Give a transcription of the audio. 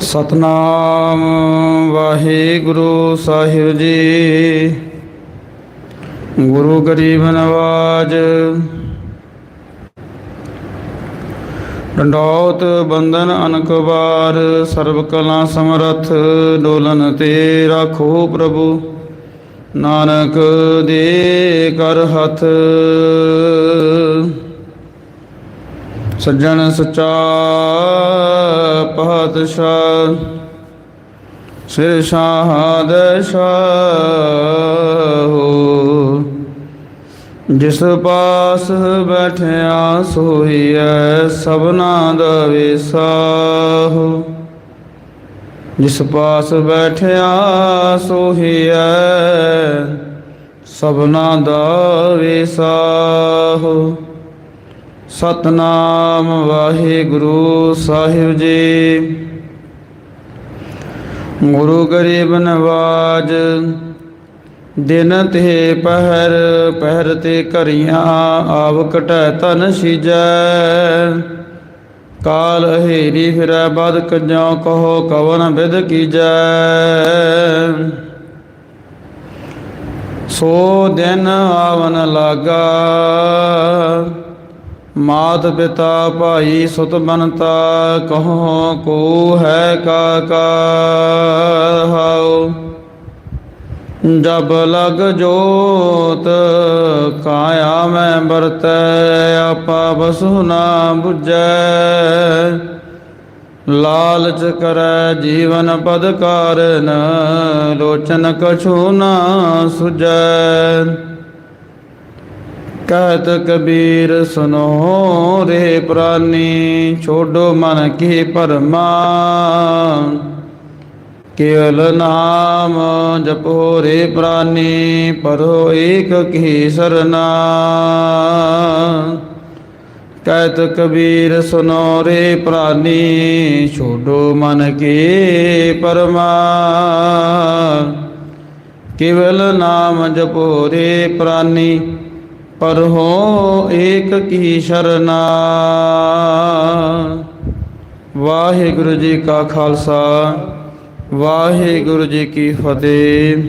ਸਤਨਾਮ ਵਾਹਿਗੁਰੂ ਸਾਹਿਬ ਜੀ। ਗੁਰੂ ਗਰੀਬ ਨਵਾਜ। ਡੰਡੌਤ, ਬੰਧਨ ਅਨਕ ਵਾਰ ਸਰਬ ਕਲਾ ਸਮਰਥ, ਡੋਲਨ ਤੇ ਰਾਖੋ ਪ੍ਰਭੂ। ਨਾਨਕ ਦੇ ਕਰ ਹੱਥ। ਸੱਜਣ ਸਚਾ ਪਾਤਸ਼ਾਹ, ਸਿਰ ਸ਼ਾਹਦ ਸ਼ਾਹੋ ਜਿਸ ਪਾਸ ਬੈਠਿਆ ਸੋਈਐ ਸਭਨਾ ਦਾ ਵਿਸਾਹੋ ਜਿਸ ਪਾਸ ਬੈਠਿਆ ਸੋਹੀਐ ਸਭਨਾ ਦਾ ਵਿਸਾਹੋ ਸਤਨਾਮ ਵਾਹਿਗੁਰੂ ਸਾਹਿਬ ਜੀ। ਗੁਰੂ ਗਰੀਬ ਨਵਾਜ, ਦਿਨ ਤੇ ਪਹਿਰ ਪਹਿਰ ਤੇ ਘਰੀਆਂ ਆਵ ਕਟੈ ਤਨ ਸੀਜੈ। ਕਾਲ ਹੇਰੀ ਫਿਰੈ ਬਦ ਕੰਜੋ ਕਹੋ ਕਵਨ ਵਿਦ ਕੀਜੈ। ਸੋ ਦਿਨ ਆਵਨ ਲਾਗਾ ਮਾਤ ਪਿਤਾ ਭਾਈ ਸੁਤ ਬਨਤਾ ਕਹੋ ਕੋ ਹੈ ਕਾ ਕਾ ਹਾਉ। ਜਬ ਲਗ ਜੋਤ ਕਾਇਆ ਮੈਂ ਵਰਤੈ, ਆਪਾ ਬਸੁ ਨਾ 부ਜੈ ਲਾਲਚ ਕਰੈ ਜੀਵਨ ਪਦ ਕਾਰਨ ਲੋਚਨ ਕਛੂ ਨਾ ਸੁਜੈ ਕਹਿਤ ਕਬੀਰ ਸੁਨੋ ਰੇ ਪ੍ਰਾਨੀ, ਛੋਡੋ ਮਨ ਕੀ ਪਰਮਾ ਕੇਵਲ ਨਾਮ ਜਪੋ ਰੇ ਪ੍ਰਾਨੀ, ਪਰੋ ਏਕ ਕੀ ਸਰਨਾ। ਕਹਿਤ ਕਬੀਰ ਸੁਨੋ ਰੇ ਪ੍ਰਾਨੀ, ਛੋਡੋ ਮਨ ਕੀ ਪਰਮਾ ਕੇਵਲ ਨਾਮ ਜਪੋ ਰੇ ਪ੍ਰਾਨੀ ਪਰ ਹੋ ਏਕ ਕੀ ਸ਼ਰਨਾ। ਵਾਹਿਗੁਰੂ ਜੀ ਕਾ ਖਾਲਸਾ ਵਾਹਿਗੁਰੂ ਜੀ ਕੀ ਫਤਿਹ।